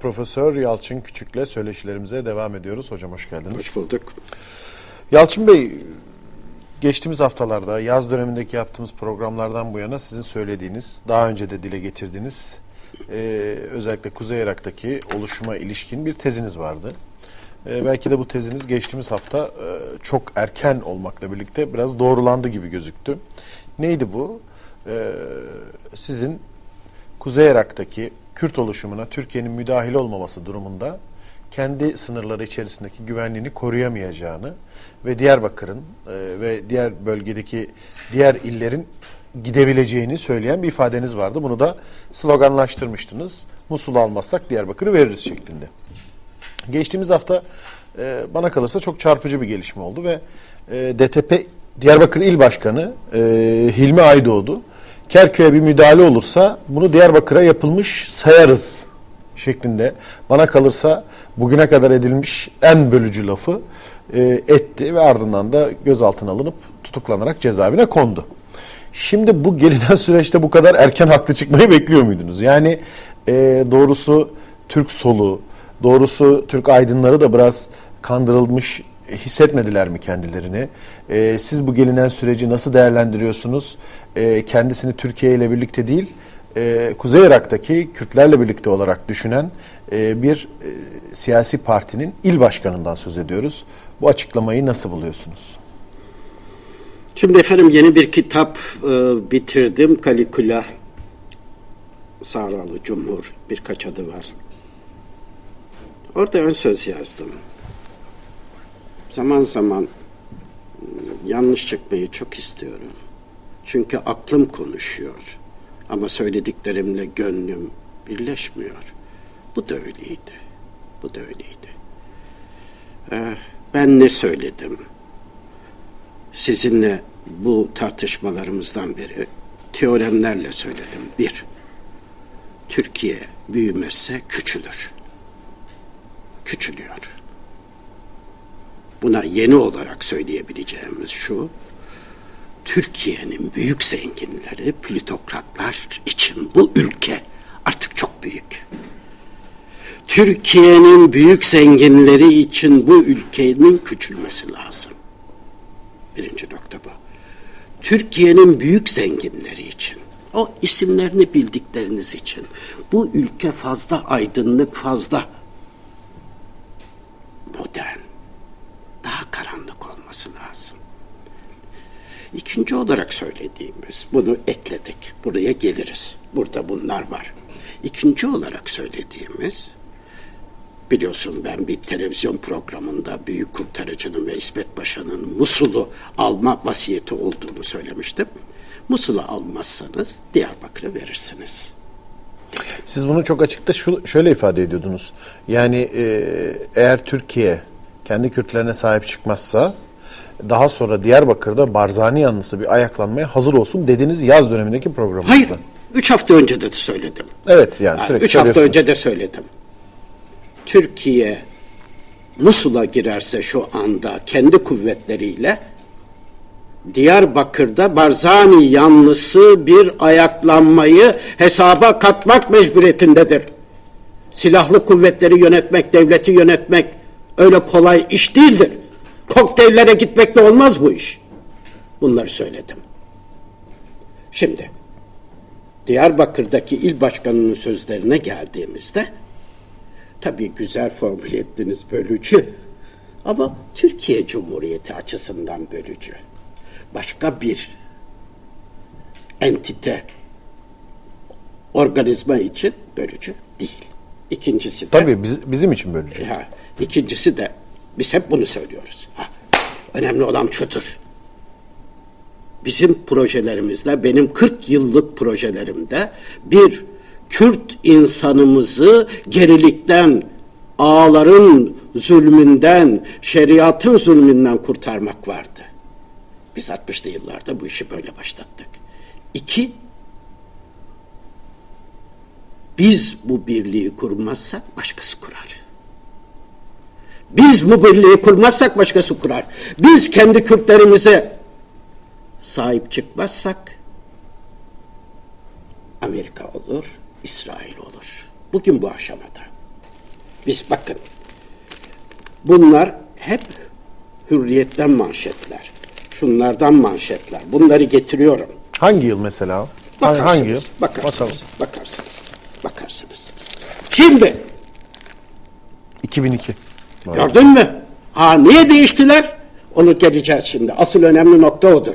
Profesör Yalçın Küçük'le söyleşilerimize devam ediyoruz. Hocam hoş geldiniz. Hoş bulduk. Yalçın Bey, geçtiğimiz haftalarda yaz dönemindeki yaptığımız programlardan bu yana sizin söylediğiniz, daha önce de dile getirdiğiniz e, özellikle Kuzey Irak'taki oluşuma ilişkin bir teziniz vardı. E, belki de bu teziniz geçtiğimiz hafta e, çok erken olmakla birlikte biraz doğrulandı gibi gözüktü. Neydi bu? E, sizin Kuzey Irak'taki Kürt oluşumuna Türkiye'nin müdahil olmaması durumunda kendi sınırları içerisindeki güvenliğini koruyamayacağını ve Diyarbakır'ın e, ve diğer bölgedeki diğer illerin gidebileceğini söyleyen bir ifadeniz vardı. Bunu da sloganlaştırmıştınız. Musul almazsak Diyarbakır'ı veririz şeklinde. Geçtiğimiz hafta e, bana kalırsa çok çarpıcı bir gelişme oldu ve e, DTP Diyarbakır İl Başkanı Hilmi Aydoğdu Kerkük'e bir müdahale olursa bunu Diyarbakır'a yapılmış sayarız şeklinde bana kalırsa bugüne kadar edilmiş en bölücü lafı e, etti ve ardından da gözaltına alınıp tutuklanarak cezaevine kondu. Şimdi bu gelinen süreçte bu kadar erken haklı çıkmayı bekliyor muydunuz? Yani e, doğrusu Türk solu, doğrusu Türk aydınları da biraz kandırılmış hissetmediler mi kendilerini? E, siz bu gelinen süreci nasıl değerlendiriyorsunuz? E, kendisini Türkiye ile birlikte değil, e, Kuzey Irak'taki Kürtlerle birlikte olarak düşünen e, bir e, siyasi partinin il başkanından söz ediyoruz. Bu açıklamayı nasıl buluyorsunuz? Şimdi efendim yeni bir kitap e, bitirdim. Kalikula, Sahralı Cumhur birkaç adı var. Orada ön söz yazdım. Zaman zaman yanlış çıkmayı çok istiyorum. Çünkü aklım konuşuyor. Ama söylediklerimle gönlüm birleşmiyor. Bu da öyleydi. Bu da öyleydi. Ee, ben ne söyledim? Sizinle bu tartışmalarımızdan beri teoremlerle söyledim. Bir, Türkiye büyümezse küçülür. Küçülüyor. Buna yeni olarak söyleyebileceğimiz şu, Türkiye'nin büyük zenginleri, plütokratlar için bu ülke artık çok büyük. Türkiye'nin büyük zenginleri için bu ülkenin küçülmesi lazım. Birinci nokta bu. Türkiye'nin büyük zenginleri için, o isimlerini bildikleriniz için bu ülke fazla aydınlık, fazla modern, daha karanlık olması lazım. İkinci olarak söylediğimiz, bunu ekledik, buraya geliriz. Burada bunlar var. İkinci olarak söylediğimiz, biliyorsun ben bir televizyon programında Büyük Kurtarıcı'nın ve İsmet Paşa'nın Musul'u alma vasiyeti olduğunu söylemiştim. Musul'u almazsanız Diyarbakır'ı verirsiniz. Siz bunu çok açıkta şu, şöyle ifade ediyordunuz. Yani e, eğer Türkiye kendi Kürtlerine sahip çıkmazsa daha sonra Diyarbakır'da Barzani yanlısı bir ayaklanmaya hazır olsun dediniz yaz dönemindeki programımızda. Hayır. Üç hafta önce de söyledim. Evet yani, yani Üç hafta önce de söyledim. Türkiye Musul'a girerse şu anda kendi kuvvetleriyle Diyarbakır'da Barzani yanlısı bir ayaklanmayı hesaba katmak mecburiyetindedir. Silahlı kuvvetleri yönetmek, devleti yönetmek öyle kolay iş değildir. Kokteyllere gitmekle olmaz bu iş. Bunları söyledim. Şimdi Diyarbakır'daki il başkanının sözlerine geldiğimizde tabii güzel formül ettiniz bölücü ama Türkiye Cumhuriyeti açısından bölücü. Başka bir entite organizma için bölücü değil. İkincisi de Tabii biz, bizim için bölücü. ya, ikincisi de biz hep bunu söylüyoruz. Ha, önemli olan şudur. Bizim projelerimizde, benim 40 yıllık projelerimde bir Kürt insanımızı gerilikten, ağların zulmünden, şeriatın zulmünden kurtarmak vardı. Biz 60'lı yıllarda bu işi böyle başlattık. İki, biz bu birliği kurmazsak başkası kurar. Biz bu birliği kurmazsak başkası kurar. Biz kendi Kürtlerimize sahip çıkmazsak Amerika olur, İsrail olur. Bugün bu aşamada. Biz bakın. Bunlar hep hürriyetten manşetler. Şunlardan manşetler. Bunları getiriyorum. Hangi yıl mesela? Bakarsınız. hangi yıl? Bakarsınız. Bakalım. Bakarsınız. Şimdi 2002. gördün mü? Ha niye değiştiler? Onu geleceğiz şimdi. Asıl önemli nokta odur.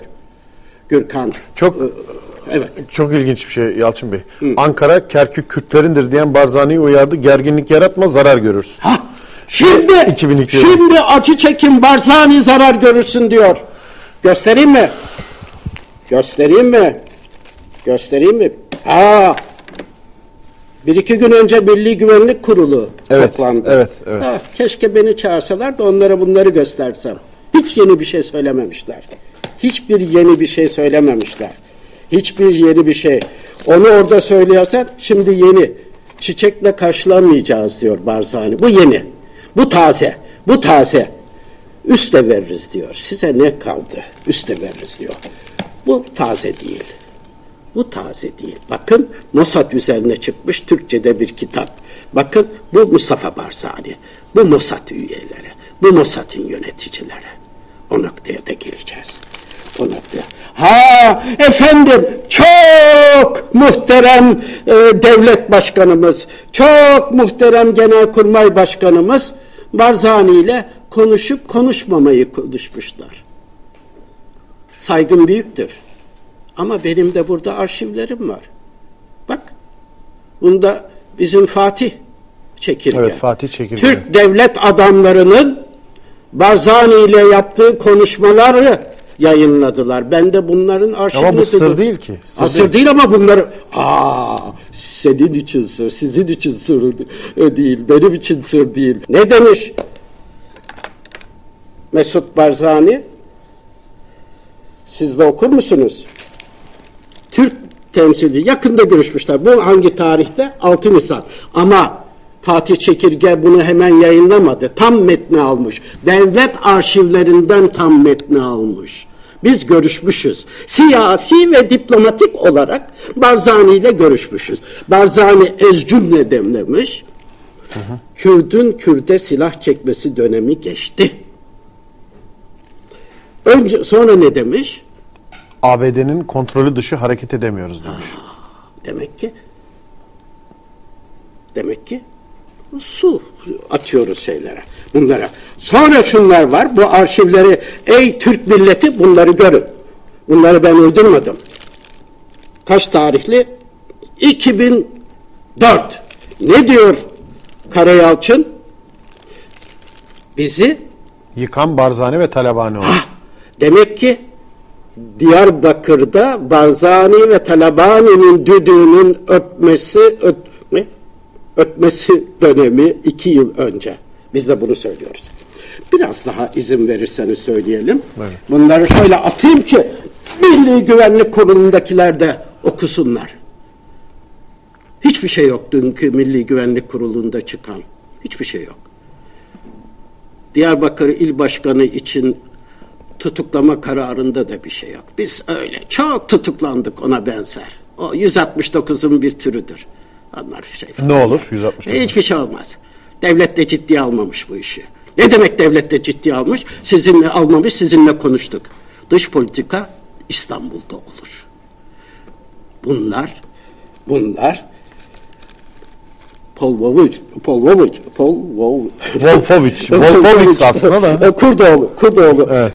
Gürkan. Çok Evet. çok ilginç bir şey Yalçın Bey. Ankara Kerkük Kürtlerindir diyen Barzani'yi uyardı. Gerginlik yaratma zarar görürsün. Ha, şimdi 2002 yılı. şimdi acı çekin Barzani zarar görürsün diyor. Göstereyim mi? Göstereyim mi? Göstereyim mi? Ha. Bir iki gün önce Milli Güvenlik Kurulu Evet, toplandı. evet, evet. Ha, keşke beni çağırsalar da onlara bunları göstersem. Hiç yeni bir şey söylememişler. Hiçbir yeni bir şey söylememişler. Hiçbir yeni bir şey. Onu orada söylüyorsan şimdi yeni. Çiçekle karşılamayacağız diyor Barzani. Bu yeni. Bu taze. Bu taze. Üste veririz diyor. Size ne kaldı? Üste veririz diyor. Bu taze değil. Bu taze değil. Bakın Mossad üzerine çıkmış Türkçe'de bir kitap. Bakın bu Mustafa Barzani. Bu Mossad üyeleri. Bu Mossad'ın yöneticileri. O noktaya da geleceğiz. O noktaya. Ha efendim çok muhterem e, devlet başkanımız, çok muhterem genelkurmay başkanımız Barzani ile konuşup konuşmamayı konuşmuşlar. Saygım büyüktür. Ama benim de burada arşivlerim var. Bak. Bunda bizim Fatih Çekirge. Evet, Fatih Çekirge. Türk devlet adamlarının Barzani ile yaptığı konuşmaları yayınladılar. Ben de bunların arşivini Ama bu sır tuttum. değil ki, sır sır değil. değil ama bunları aa senin için sır, sizin için sır değil, benim için sır değil. Ne demiş Mesut Barzani? Siz de okur musunuz? Temsilci yakında görüşmüşler. Bu hangi tarihte? 6 Nisan. Ama Fatih Çekirge bunu hemen yayınlamadı. Tam metni almış. Devlet arşivlerinden tam metni almış. Biz görüşmüşüz. Siyasi ve diplomatik olarak Barzani ile görüşmüşüz. Barzani ez cümle demlemiş. Kürdün Kürde silah çekmesi dönemi geçti. Önce sonra ne demiş? ABD'nin kontrolü dışı hareket edemiyoruz demiş. Demek ki demek ki su atıyoruz şeylere, bunlara. Sonra şunlar var, bu arşivleri, ey Türk milleti bunları görün. Bunları ben uydurmadım. Kaç tarihli? 2004. Ne diyor Karayalçın? Bizi Yıkan Barzani ve Talabani olmuş. Demek ki Diyarbakır'da Barzani ve Talabani'nin düdüğünün ötmesi ötme, ötmesi dönemi iki yıl önce. Biz de bunu söylüyoruz. Biraz daha izin verirseniz söyleyelim. Evet. Bunları şöyle atayım ki Milli Güvenlik Kurulu'ndakiler de okusunlar. Hiçbir şey yok dünkü Milli Güvenlik Kurulu'nda çıkan. Hiçbir şey yok. Diyarbakır İl Başkanı için tutuklama kararında da bir şey yok. Biz öyle çok tutuklandık ona benzer. O 169'un bir türüdür. Onlar şey Ne olur 169? Hiçbir şey olmaz. Devlet de ciddiye almamış bu işi. Ne demek devlet de ciddiye almış? Sizinle almamış, sizinle konuştuk. Dış politika İstanbul'da olur. Bunlar, bunlar Polvovic, Polvovic, Polvovic. Wolfowitz. Wolfowitz aslında da. Kurdoğlu, Kurdoğlu. Evet.